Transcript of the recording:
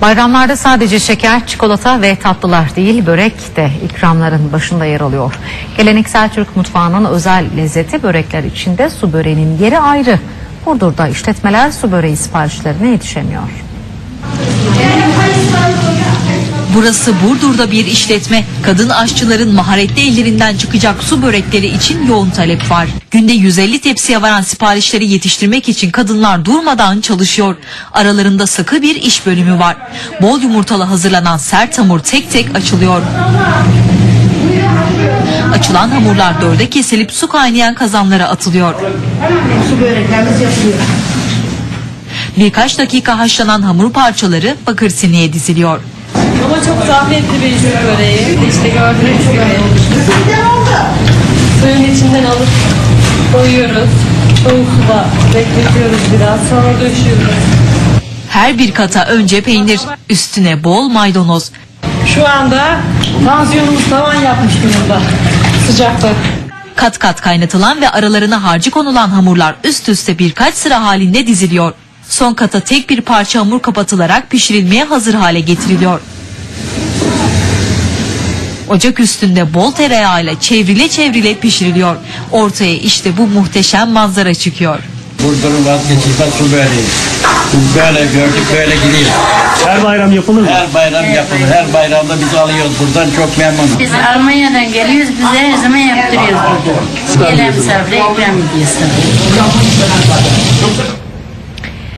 Bayramlarda sadece şeker, çikolata ve tatlılar değil börek de ikramların başında yer alıyor. Geleneksel Türk mutfağının özel lezzeti börekler içinde su böreğinin yeri ayrı. Burdur'da işletmeler su böreği siparişlerine yetişemiyor. Burası Burdur'da bir işletme. Kadın aşçıların maharetli ellerinden çıkacak su börekleri için yoğun talep var. Günde 150 tepsiye varan siparişleri yetiştirmek için kadınlar durmadan çalışıyor. Aralarında sıkı bir iş bölümü var. Bol yumurtalı hazırlanan sert hamur tek tek açılıyor. Açılan hamurlar dörde kesilip su kaynayan kazanlara atılıyor. Su böreklerimiz yapılıyor. Birkaç dakika haşlanan hamur parçaları bakır sineye diziliyor. Ama çok zahmetli bir su böreği. İşte gördüğünüz gibi. Suyun içinden alıp koyuyoruz. Soğuk suda bekletiyoruz biraz. Sonra döşüyoruz. Her bir kata önce peynir, üstüne bol maydanoz. Şu anda tansiyonumuz tavan yapmış durumda. Sıcaklık. Kat kat kaynatılan ve aralarına harcı konulan hamurlar üst üste birkaç sıra halinde diziliyor. Son kata tek bir parça hamur kapatılarak pişirilmeye hazır hale getiriliyor. Ocak üstünde bol tereyağıyla çevrile çevrile pişiriliyor. Ortaya işte bu muhteşem manzara çıkıyor. Burdur'un vazgeçilmez su böreği. Biz böyle gördük böyle gidiyor. Her bayram yapılır mı? Her bayram yapılır. Her bayramda biz alıyoruz buradan çok memnunum. Biz Almanya'dan geliyoruz, bize her zaman yaptırıyoruz burada. Gelen misafire ikram ediyoruz.